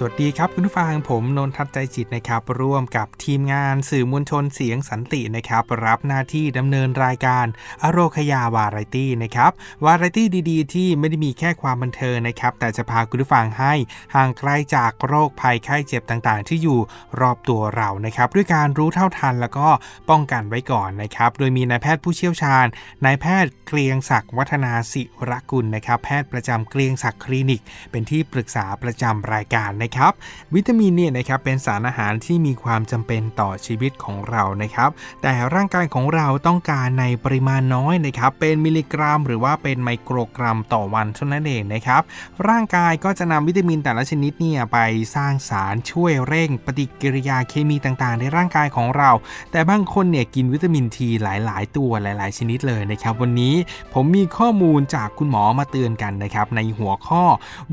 สวัสดีครับคุณผู้ฟังผมนนทัศใจจิตนะครับ ร่วมกับทีมงานสื่อมวลชนเสียงสันตินะครับ รับหน้าที่ดำเนินรายการอโรคยาวาไรตี้นะครับวาไรตี้ดีๆ ที่ไม่ได้มีแค่ความบันเทิงนะครับ แต่จะพาคุณผู้ฟังให้ห่างไกลจากโรคภัยไข้เจ็บต่างๆ ที่อยู่รอบตัวเรานะครับ ด้วยการรู้เท่าทันแล้วก็ป้องกันไว้ก่อนนะครับ โดยมีนายแพทย์ผู้เชี่ยวชาญนายแพทย์เกรียงศักดิ์วัฒนาศิรกุลนะครับ แพทย์ประจำเกรียงศักดิ์คลินิก เป็นที่ปรึกษาประจำรายการนะครับ วิตามินเนี่ยนะครับเป็นสารอาหารที่มีความจำเป็นต่อชีวิตของเรานะครับ แต่ร่างกายของเราต้องการในปริมาณน้อยนะครับ เป็นมิลลิกรัม หรือว่าเป็นไมโครกรัมต่อวันเท่านั้นเองนะครับ ร่างกายก็จะนำวิตามินแต่ละชนิดเนี่ยไปสร้างสารช่วยเร่งปฏิกิริยาเคมีต่างๆ ในร่างกายของเรา แต่บางคนเนี่ยกินวิตามินทีหลาย ๆ ตัวหลาย ๆ ชนิดเลยนะครับ วันนี้ผมมีข้อมูลจากคุณหมอมาเตือนกันนะครับในหัวข้อ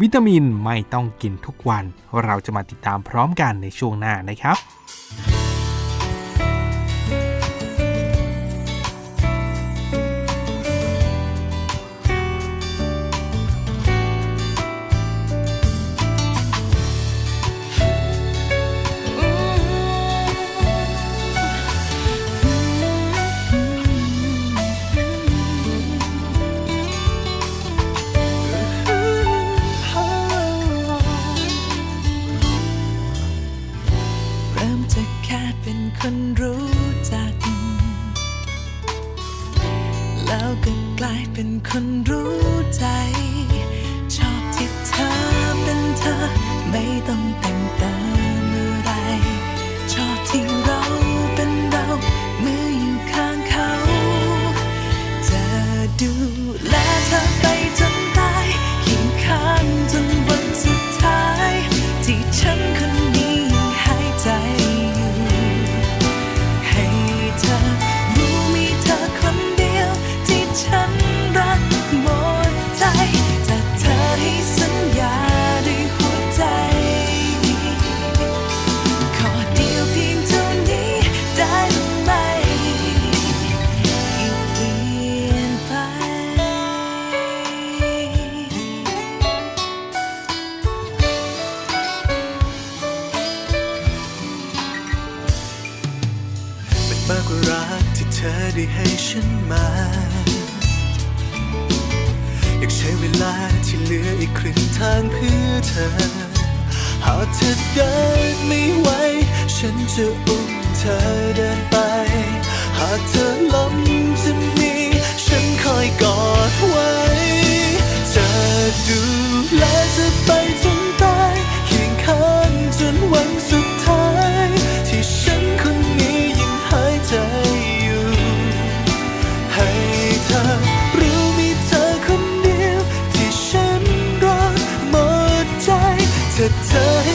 วิตามินไม่ต้องกินทุกวัน เราจะมาติดตามพร้อมกันในช่วงหน้านะครับ ต้อ มากกว่ารักที่เธอได้ให้ฉันมา อยากใช้เวลาที่เหลืออีกครึ่งทางเพื่อเธอ หากเธอเดินไม่ไหว ฉันจะอุ้มเธอเดินไป หากเธอล้มจะมี ฉันคอยกอดไว้จะดูแลเธอไปจนตายเคียงข้างจนวันสุดท้าย ถ้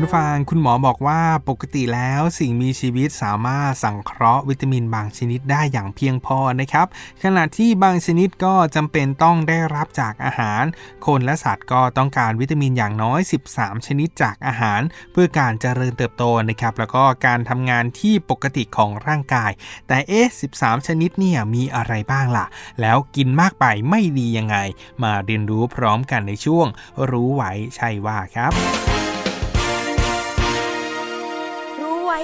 คุณฟังคุณหมอบอกว่าปกติแล้วสิ่งมีชีวิตสามารถสังเคราะห์วิตามินบางชนิดได้อย่างเพียงพอนะครับ ขณะที่บางชนิดก็จำเป็นต้องได้รับจากอาหาร คนและสัตว์ก็ต้องการวิตามินอย่างน้อย 13 ชนิดจากอาหาร เพื่อการเจริญเติบโตนะครับ แล้วก็การทำงานที่ปกติของร่างกาย แต่เอ๊ะ13 ชนิดเนี่ยมีอะไรบ้างล่ะ แล้วกินมากไปไม่ดียังไง มาเรียนรู้พร้อมกันในช่วง รู้ไว้ใช่ว่าครับ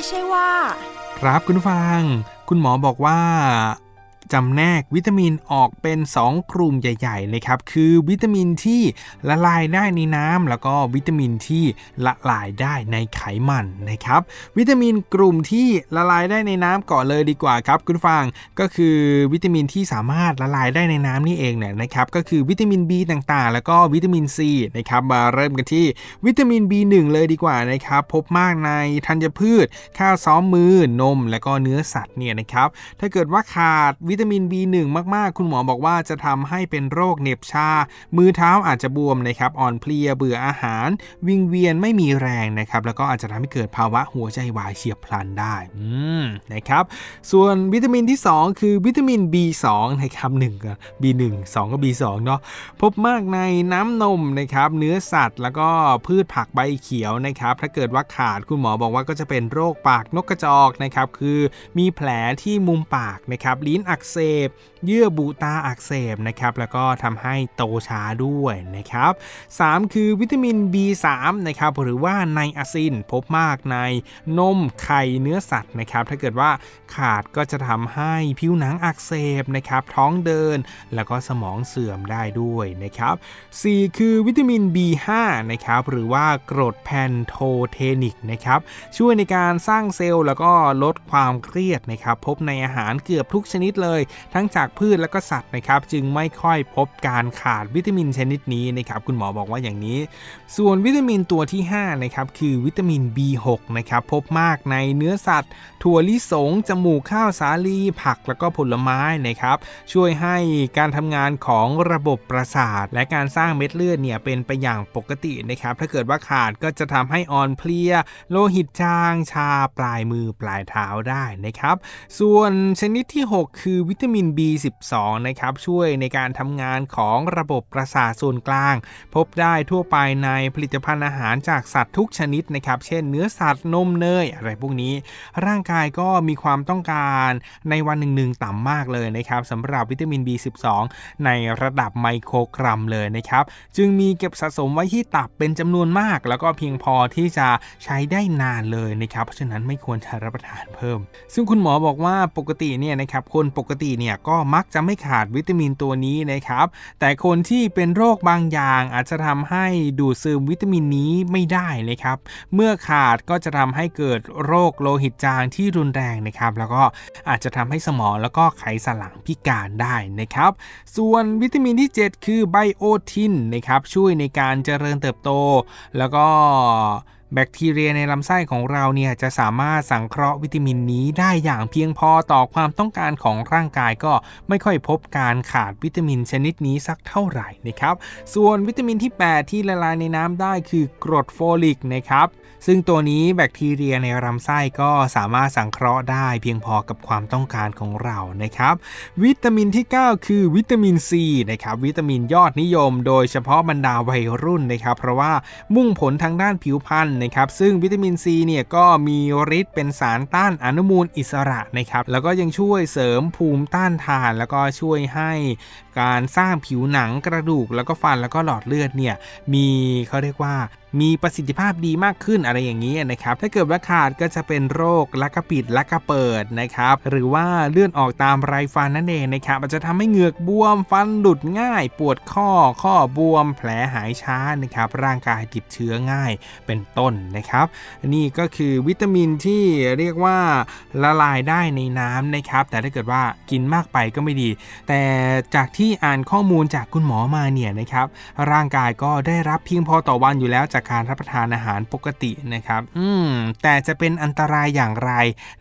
ใช่ว่า ครับคุณฟัง คุณหมอบอกว่า จำแนกวิตามินออกเป็น 2 กลุ่มใหญ่ๆนะครับคือวิตามินที่ละลายได้ในน้ำแล้วก็วิตามินที่ละลายได้ในไขมันนะครับ วิตามินกลุ่มที่ละลายได้ในน้ำก่อนเลยดีกว่าครับคุณฟังก็คือวิตามินที่สามารถละลายได้ในน้ำนี่เองเนี่ยนะครับก็คือวิตามิน B ต่างๆ แล้วก็วิตามิน C นะครับมาเริ่มกันที่วิตามิน B1 เลยดีกว่านะครับพบมากในธัญพืช ข้าวซ้อมมือนม และก็เนื้อสัตว์เนี่ยนะครับถ้าเกิดว่าขาดวิิตามิน B1 มากๆ คุณหมอบอกว่าจะทำให้เป็นโรคเหน็บชา มือเท้าอาจจะบวมนะครับ อ่อนเพลียเบื่ออาหาร วิงเวียนไม่มีแรงนะครับ แล้วก็อาจจะทำให้เกิดภาวะหัวใจวายเฉียบพลันได้อืมนะครับ ส่วนวิตามินที่ 2 คือวิตามิน B2 นะครับ1กับ B1 2ก็ B2 เนาะพบมากในน้ำนมนะครับ เนื้อสัตว์ แล้วก็พืชผักใบเขียวนะครับ ถ้าเกิดว่าขาดคุณหมอบอกว่าก็จะเป็นโรคปากนกกระจอกนะครับ คือมีแผลที่มุมปากนะครับ ลิ้นอักเสบ เยื่อบุตาอักเสบนะครับแล้วก็ทำให้โตช้าด้วยนะครับ 3 คือวิตามิน B3 นะครับหรือว่าไนอาซินพบมากในนมไข่เนื้อสัตว์นะครับ ถ้าเกิดว่าขาดก็จะทำให้ผิวหนังอักเสบนะครับท้องเดินแล้วก็สมองเสื่อมได้ด้วยนะครับ 4 คือวิตามิน B5 นะครับหรือว่ากรดแพนโทเทนิกนะครับช่วยในการสร้างเซลล์แล้วก็ลดความเครียดนะครับพบในอาหารเกือบทุกชนิดเลย ทั้งจากพืชและก็สัตว์นะครับ จึงไม่ค่อยพบการขาดวิตามินชนิดนี้นะครับ คุณหมอบอกว่าอย่างนี้ ส่วนวิตามินตัวที่5นะครับคือวิตามิน B6 นะครับพบมากในเนื้อสัตว์ ถั่วลิสง จมูกข้าวสาลี ผักแล้วก็ผลไม้นะครับ ช่วยให้การทำงานของระบบประสาท และการสร้างเม็ดเลือดเนี่ยเป็นไปอย่างปกตินะครับ ถ้าเกิดว่าขาดก็จะทำให้อ่อนเพลีย โลหิตจางชาปลายมือปลายเท้าได้นะครับ ส่วนชนิดที่ 6 คือวิตามิน12 นะครับ ช่วยในการทำงานของระบบประสาทส่วนกลาง พบได้ทั่วไปในผลิตภัณฑ์อาหารจากสัตว์ทุกชนิดนะครับ เช่นเนื้อสัตว์นมเนยอะไรพวกนี้ ร่างกายก็มีความต้องการในวันหนึ่งๆต่ำมากเลยนะครับสำหรับวิตามิน B12 ในระดับไมโครกรัมเลยนะครับ จึงมีเก็บสะสมไว้ที่ตับเป็นจำนวนมาก แล้วก็เพียงพอที่จะใช้ได้นานเลยนะครับ เพราะฉะนั้นไม่ควรจะรับประทานเพิ่ม ซึ่งคุณหมอบอกว่าปกติเนี่ยนะครับคนปกติเนี่ยก็มักจะไม่ขาดวิตามินตัวนี้นะครับ แต่คนที่เป็นโรคบางอย่างอาจจะทำให้ดูดซึมวิตามินนี้ไม่ได้นะครับ เมื่อขาดก็จะทำให้เกิดโรคโลหิตจางที่รุนแรงนะครับ แล้วก็อาจจะทำให้สมองแล้วก็ไขสันหลังพิการได้นะครับ ส่วนวิตามินที่ 7 คือไบโอทินนะครับช่วยในการเจริญเติบโต แล้วก็ แบคทีเรียในลำไส้ของเราเนี่ยจะสามารถสังเคราะห์วิตามินนี้ได้อย่างเพียงพอต่อความต้องการของร่างกายก็ไม่ค่อยพบการขาดวิตามินชนิดนี้สักเท่าไหร่นะครับ ส่วนวิตามินที่ 8 ที่ละลายในน้ำได้คือกรดโฟลิกนะครับ ซึ่งตัวนี้แบคทีเรียในลำไส้ก็สามารถสังเคราะห์ได้เพียงพอกับความต้องการของเรานะครับ วิตามินที่ 9 คือวิตามินซีนะครับวิตามินยอดนิยม โดยเฉพาะบรรดาวัยรุ่นนะครับเพราะว่ามุ่งผลทางด้านผิวพรรณนะครับซึ่งวิตามินซีเนี่ยก็มีฤทธิ์เป็นสารต้านอนุมูลอิสระนะครับแล้วก็ยังช่วยเสริมภูมิต้านทาน แล้วก็ช่วยให้การสร้างผิวหนังกระดูก แล้วก็ฟันแล้วก็หลอดเลือดเนี่ยมีเขาเรียกว่า มีประสิทธิภาพดีมากขึ้นอะไรอย่างนี้นะครับ ถ้าเกิดว่าขาดก็จะเป็นโรคลักกระปิดลักกระเปิดนะครับ หรือว่าเลื่อนออกตามไรฟันนั่นเองนะครับอาจจะทำให้เหงือกบวมฟันหลุดง่าย ปวดข้อข้อบวม แผลหายช้านะครับ ร่างกายติดเชื้อง่ายเป็นต้นนะครับนี่ก็คือวิตามินที่เรียกว่าละลายได้ในน้ำนะครับ แต่ถ้าเกิดว่ากินมากไปก็ไม่ดี แต่จากที่อ่านข้อมูลจากคุณหมอมาเนี่ยนะครับร่างกายก็ได้รับเพียงพอต่อวันอยู่แล้วจากจากการรับประทานอาหารปกตินะครับ อืม แต่จะเป็นอันตรายอย่างไร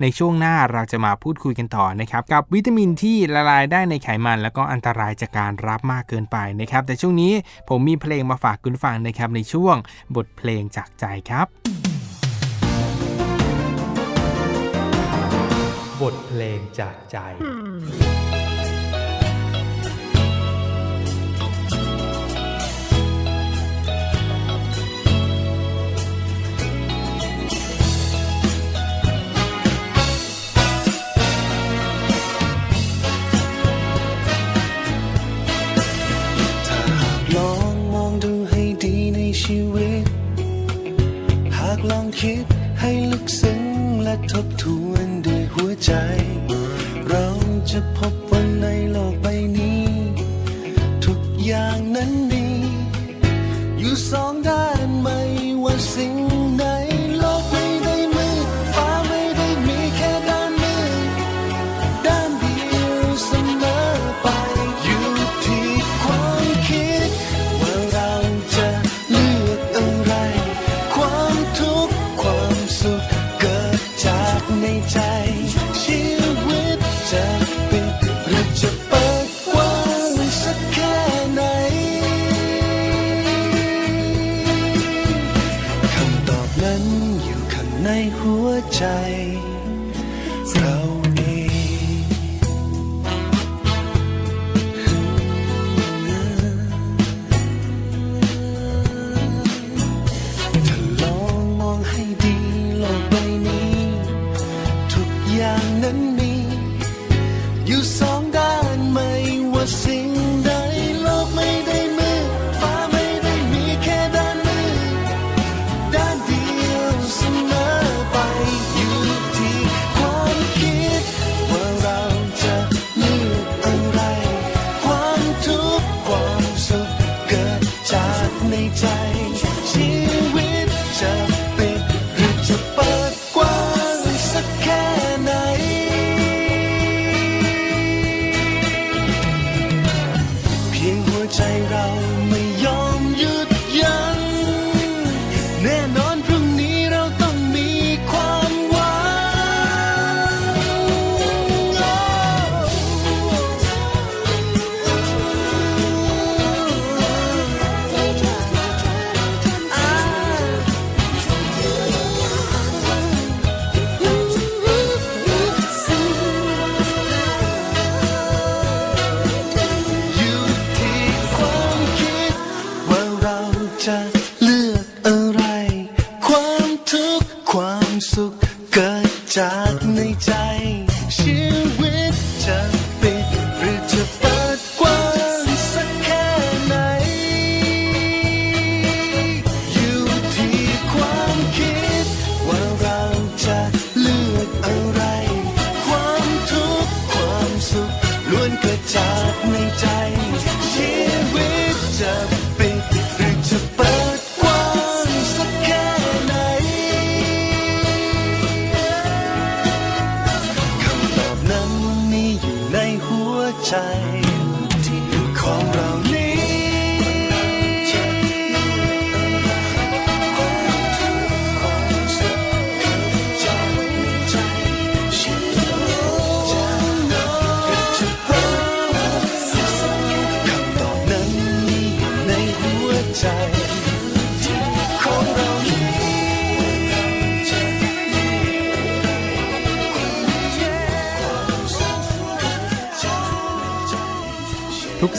ในช่วงหน้าเราจะมาพูดคุยกันต่อนะครับ กับวิตามินที่ละลายได้ในไขมัน แล้วก็อันตรายจากการรับมากเกินไปนะครับ แต่ช่วงนี้ผมมีเพลงมาฝากคุณฟังนะครับในช่วงบทเพลงจากใจครับ บทเพลงจากใจ จะเลือกอะไร ความทุกข์ความสุขเกิดจาก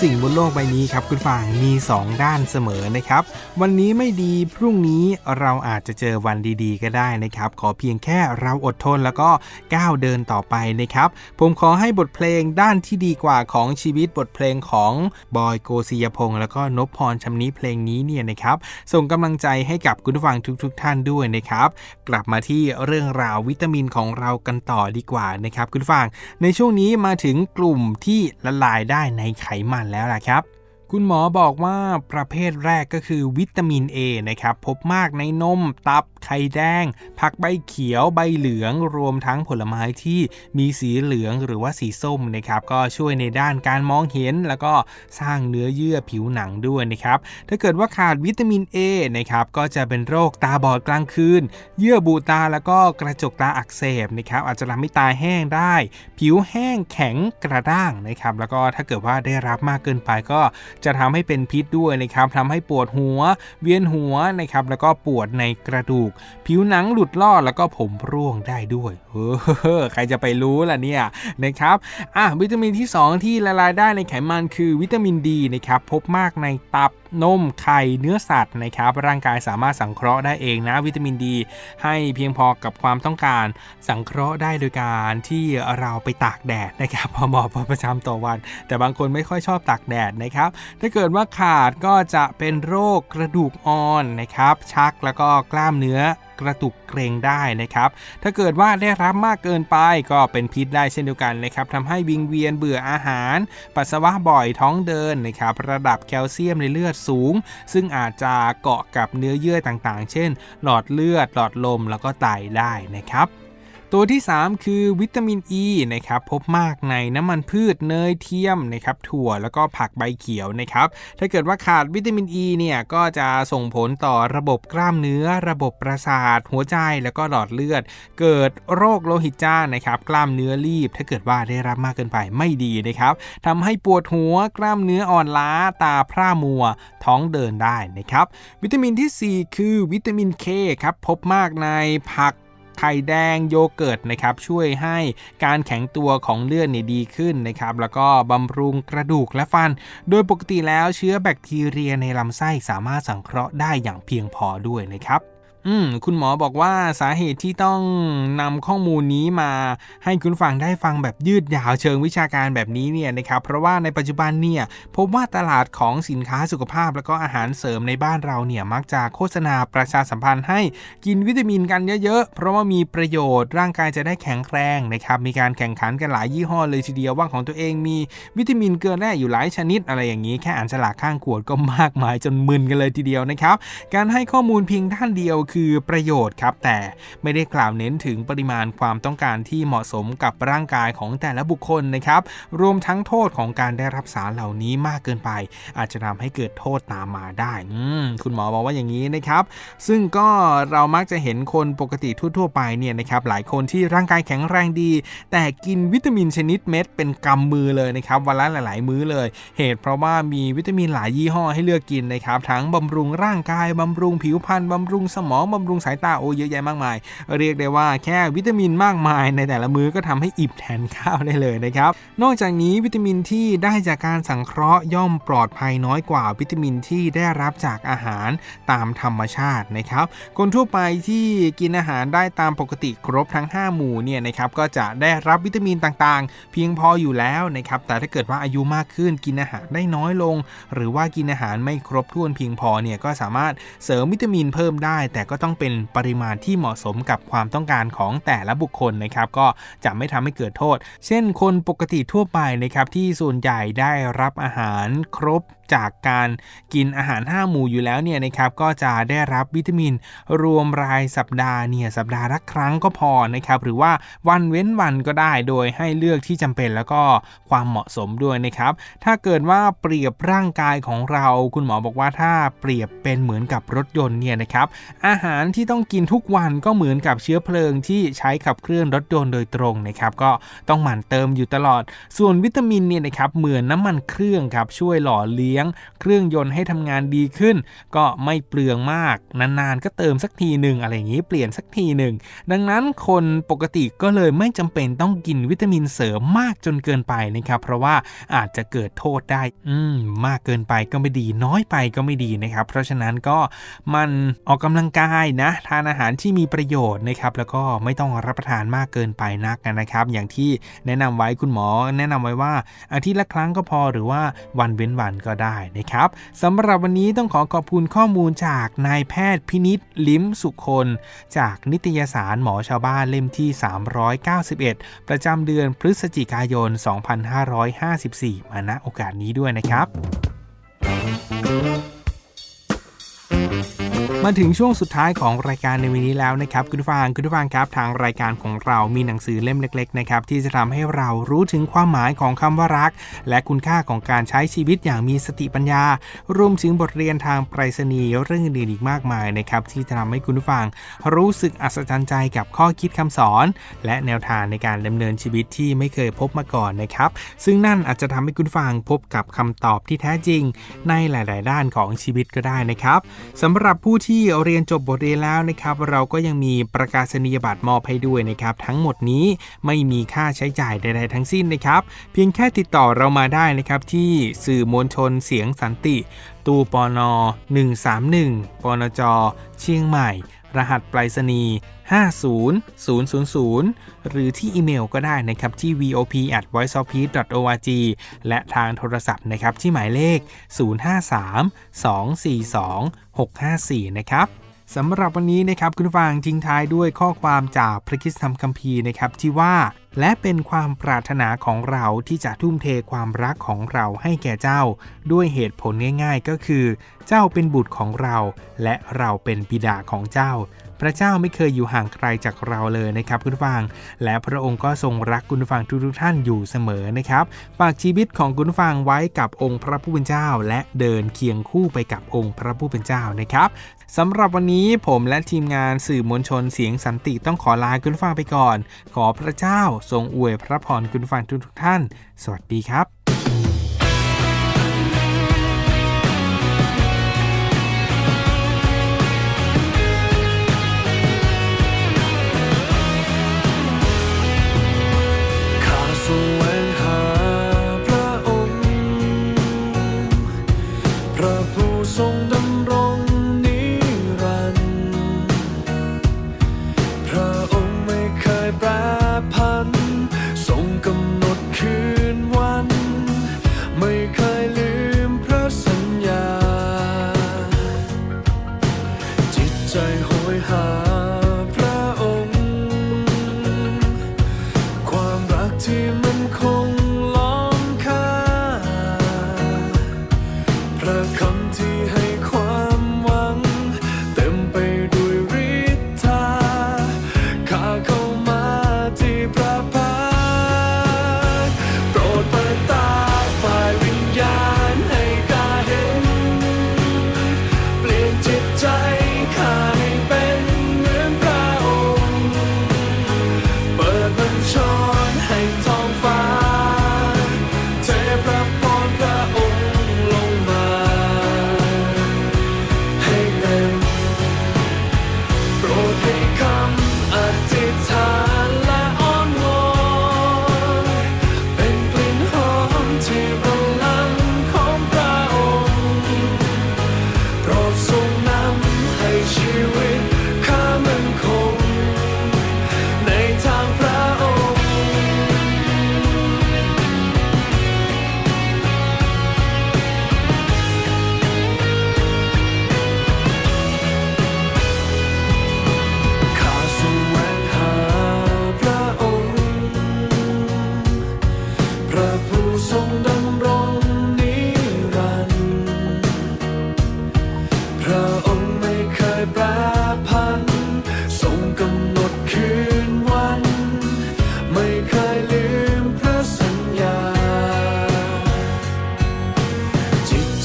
สิ่งบนโลกใบนี้ครับคุณฟังมี 2 ด้านเสมอนะครับ วันนี้ไม่ดีพรุ่งนี้เราอาจจะเจอวันดีๆ ก็ได้นะครับ ขอเพียงแค่เราอดทนแล้วก็ก้าวเดินต่อไปนะครับ ผมขอให้บทเพลงด้านที่ดีกว่าของชีวิตบทเพลงของบอยโกศิยพงศ์แล้วก็นพพรชำนี้เพลงนี้เนี่ยนะครับ ส่งกำลังใจให้กับคุณผู้ฟังทุกๆทท่านด้วยนะครับ กลับมาที่เรื่องราววิตามินของเรากันต่อดีกว่านะครับ คุณผู้ฟังในช่วงนี้มาถึงกลุ่มที่ละลายได้ในไขมันแล้วล่ะครับ คุณหมอบอกว่าประเภทแรกก็คือวิตามิน A นะครับพบมากในนม ตับ ไข่แดง ผักใบเขียวใบเหลือง รวมทั้งผลไม้ที่มีสีเหลืองหรือว่าสีส้มนะครับก็ช่วยในด้านการมองเห็น แล้วก็สร้างเนื้อเยื่อผิวหนังด้วยนะครับถ้าเกิดว่าขาดวิตามิน A นะครับก็จะเป็นโรคตาบอดกลางคืน เยื่อบุตาแล้วก็กระจกตาอักเสบนะครับอาจจะทำให้ตาแห้งได้ ผิวแห้งแข็งกระด้างนะครับแล้วก็ถ้าเกิดว่าได้รับมากเกินไปก็จะทำให้เป็นพิษด้วยนะครับทำให้ปวดหัว เวียนหัวนะครับแล้วก็ปวดในกระดูก ผิวหนังหลุดลอดแล้วก็ผมร่วงได้ด้วยเออใครจะไปรู้ล่ะเนี่ยนะครับอะวิตามินที่ 2 ที่ละลายได้ในไขมันคือวิตามินดีนะครับพบมากในตับ นมไข่เนื้อสัตว์นะครับร่างกายสามารถสังเคราะห์ได้เองนะวิตามินดี ให้เพียงพอกับความต้องการสังเคราะห์ได้โดยการที่เราไปตากแดดนะครับพอเหมาะพอประจำต่อวัน แต่บางคนไม่ค่อยชอบตากแดดนะครับถ้าเกิดว่าขาดก็จะเป็นโรคกระดูกอ่อนนะครับชักแล้วก็กล้ามเนื้อกระตุกเกรงได้นะครับ ถ้าเกิดว่าได้รับมากเกินไปก็เป็นพิษได้เช่นเดียวกันนะครับทำให้วิงเวียนเบื่ออาหาร ปัสสาวะบ่อยท้องเดินนะครับระดับแคลเซียมในเลือดสูง ซึ่งอาจจะเกาะกับเนื้อเยื่อต่างๆ เช่น หลอดเลือดหลอดลมแล้วก็ไตได้นะครับ ตัวที่ 3 คือวิตามินอ e ีนะครับพบมากในน้ำมันพืชเนยเทียมนะครับถั่วแล้วก็ผักใบเขียวนะครับถ้าเกิดว่าขาดวิตามินอ e ีเนี่ยก็จะส่งผลต่อระบบกล้ามเนื้อ ระบบประสาท หัวใจแล้วก็หลอดเลือด เกิดโรคโลหิตจางนะครับกล้ามเนื้อรีบ ถ้าเกิดว่าได้รับมากเกินไปไม่ดีนะครับทำให้ปวดหัวกล้ามเนื้ออ่อนล้าตาพร่ามัว ท้องเดินได้นะครับวิตามินทีสี่4 คือวิตามินเคครับพบมากในผัก ไข่แดงโยเกิร์ตนะครับช่วยให้การแข็งตัวของเลือดเนี่ยดีขึ้นนะครับแล้วก็บำรุงกระดูกและฟัน โดยปกติแล้วเชื้อแบคทีเรียในลำไส้สามารถสังเคราะห์ได้อย่างเพียงพอด้วยนะครับ อืมคุณหมอบอกว่าสาเหตุที่ต้องนำข้อมูลนี้มาให้คุณฟังได้ฟังแบบยืดยาวเชิงวิชาการแบบนี้เนี่ยนะครับเพราะว่าในปัจจุบันเนี่ยพบว่าตลาดของสินค้าสุขภาพ แล้วก็อาหารเสริมในบ้านเราเนี่ยมักจะโฆษณาประชาสัมพันธ์ให้กินวิตามินกันเยอะๆ เพราะว่ามีประโยชน์ร่างกายจะได้แข็งแรงนะครับมีการแข่งขันกันหลายยี่ห้อเลยทีเดียวว่าของตัวเองมีวิตามินเกลือแร่อยู่หลายชนิดอะไรอย่างนี้แค่อ่านฉลากข้างขวดก็มากมายจนมึนกันเลยทีเดียวนะครับการให้ข้อมูลเพียงด้านเดียวคือประโยชน์ครับ แต่ไม่ได้กล่าวเน้นถึงปริมาณความต้องการที่เหมาะสมกับร่างกายของแต่ละบุคคลนะครับ รวมทั้งโทษของการได้รับสารเหล่านี้มากเกินไป อาจจะทำให้เกิดโทษตามมาได้ คุณหมอบอกว่าอย่างนี้นะครับ ซึ่งก็เรามักจะเห็นคนปกติทั่ว ๆ ไปเนี่ยนะครับ หลายคนที่ร่างกายแข็งแรงดี แต่กินวิตามินชนิดเม็ดเป็นกำมือเลยนะครับ วันละหลาย ๆ มื้อเลย เหตุเพราะว่ามีวิตามินหลายยี่ห้อให้เลือกกินนะครับ ทั้งบำรุงร่างกายบำรุงผิวพรรณบำรุงสมองบำรุงสายตาโอ้เยอะแยะมากมาย เรียกได้ว่าแค่วิตามินมากมายในแต่ละมื้อก็ทำให้อิ่มแทนข้าวได้เลยนะครับ นอกจากนี้วิตามินที่ได้จากการสังเคราะห์ย่อมปลอดภัยน้อยกว่าวิตามินที่ได้รับจากอาหารตามธรรมชาตินะครับ คนทั่วไปที่กินอาหารได้ตามปกติครบทั้ง 5 หมู่เนี่ยนะครับก็จะได้รับวิตามินต่างๆ เพียงพออยู่แล้วนะครับแต่ถ้าเกิดว่าอายุมากขึ้นกินอาหารได้น้อยลง หรือว่ากินอาหารไม่ครบถ้วนเพียงพอเนี่ยก็สามารถเสริมวิตามินเพิ่มได้ แต่ก็็ต้องเป็นปริมาณที่เหมาะสมกับความต้องการของแต่ละบุคคลนะครับ ก็จะไม่ทำให้เกิดโทษ เช่นคนปกติทั่วไปนะครับที่ส่วนใหญ่ได้รับอาหารครบจากการกินอาหาร 5 หมู่อยู่แล้วเนี่ยนะครับก็จะได้รับวิตามินรวมรายสัปดาห์เนี่ยสัปดาห์ละครั้งก็พอนะครับหรือว่าวันเว้นวันก็ได้โดยให้เลือกที่จำเป็นแล้วก็ความเหมาะสมด้วยนะครับ ถ้าเกิดว่าเปรียบร่างกายของเรา คุณหมอบอกว่าถ้าเปรียบเป็นเหมือนกับรถยนต์เนี่ยนะครับอาหารที่ต้องกินทุกวันก็เหมือนกับเชื้อเพลิงที่ใช้ขับเคลื่อนรถยนต์โดยตรงนะครับก็ต้องหมั่นเติมอยู่ตลอด ส่วนวิตามินเนี่ยนะครับเหมือนน้ำมันเครื่องครับช่วยหล่อเลี้ยงเครื่องยนต์ให้ทำงานดีขึ้น ก็ไม่เปลืองมาก นานๆ ก็เติมสักทีหนึ่งอะไรอย่างนี้เปลี่ยนสักทีหนึ่ง ดังนั้นคนปกติก็เลยไม่จำเป็นต้องกินวิตามินเสริมมากจนเกินไปนะครับ เพราะว่าอาจจะเกิดโทษได้ อืม มากเกินไปก็ไม่ดี น้อยไปก็ไม่ดีนะครับ เพราะฉะนั้นก็มันออกกำลังกายนะ ทานอาหารที่มีประโยชน์นะครับ แล้วก็ไม่ต้องรับประทานมากเกินไปนักนะครับ อย่างที่แนะนำไว้คุณหมอ แนะนำไว้ว่าอาทิตย์ละครั้งก็พอหรือว่าวันเว้นวันก็ได้นะครับสำหรับวันนี้ต้องขอขอบคุณข้อมูลจากนายแพทย์พินิษลิ้มสุคนจากนิตยสารหมอชาวบ้านเล่มที่ 391 ประจำเดือนพฤศจิกายน 2554 มาณโอกาสนี้ด้วยนะครับ มาถึงช่วงสุดท้ายของรายการในวันนี้แล้วนะครับคุณผู้ฟังคุณผู้ฟังครับ ทางรายการของเรามีหนังสือเล่มเล็กๆนะครับที่จะทำให้เรารู้ถึงความหมายของคำว่ารัก และคุณค่าของการใช้ชีวิตอย่างมีสติปัญญา รวมถึงบทเรียนทางไปรษณีย์เรื่องอื่นอีกมากมายนะครับที่จะทำให้คุณผู้ฟังรู้สึกอัศจรรย์ใจกับข้อคิดคำสอน และแนวทางในการดำเนินชีวิตที่ไม่เคยพบมาก่อนนะครับ ซึ่งนั่นอาจจะทำให้คุณผู้ฟังพบกับคำตอบที่แท้จริง ในหลาย ๆ ด้านของชีวิตก็ได้นะครับสำหรับผู้ที่ที่เรียนจบบทเรียนแล้วนะครับเราก็ยังมีประกาศนียบัตรมอบให้ด้วยนะครับทั้งหมดนี้ไม่มีค่าใช้จ่ายใดๆทั้งสิ้นนะครับ เพียงแค่ติดต่อเรามาได้นะครับที่สื่อมวลชนเสียงสันติ ตู้ปอนอ131ปนจเชียงใหม่ รหัสไปรษณีย์ 50000 หรือที่อีเมลก็ได้นะครับที่ vop at voiceofpeace org และทางโทรศัพท์นะครับที่หมายเลข 053 242 654 นะครับ สำหรับวันนี้นะครับคุณฟังทิ้งท้ายด้วยข้อความจากพระคิดธรรมคัมภีร์นะครับที่ว่า และเป็นความปรารถนาของเราที่จะทุ่มเทความรักของเราให้แก่เจ้า ด้วยเหตุผลง่าย ๆ ก็คือ เจ้าเป็นบุตรของเรา และเราเป็นบิดาของเจ้า ระเจ้าไม่เคยอยู่ห่างไกลจากเราเลยนะครับคุณฟัง และพระองค์ก็ทรงรักคุณฟังทุกๆท่านอยู่เสมอนะครับฝากชีวิตของคุณฟังไว้กับองค์พระผู้เป็นเจ้า และเดินเคียงคู่ไปกับองค์พระผู้เป็นเจ้านะครับสำหรับวันนี้ผมและทีมงานสื่อมวลชนเสียงสันติต้องขอลาคุณฟังไปก่อน ขอพระเจ้าทรงอวยพระพรคุณฟังทุกๆท่าน สวัสดีครับ จิตใ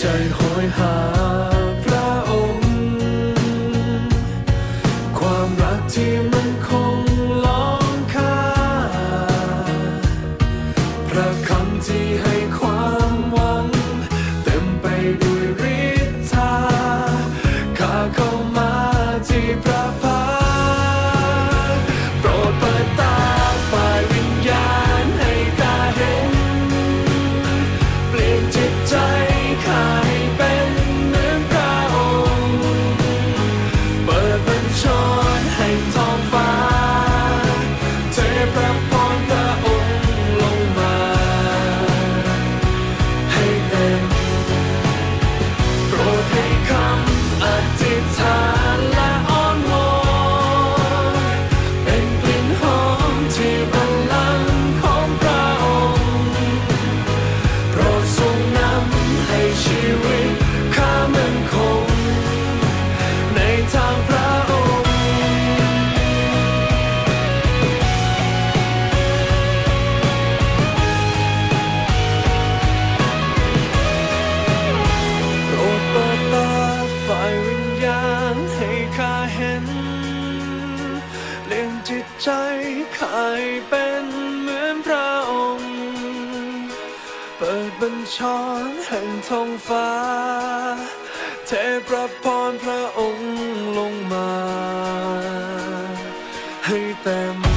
ใจหอยหา ฟ้า เทพระพรพระองค์ลงมา ให้เต็ม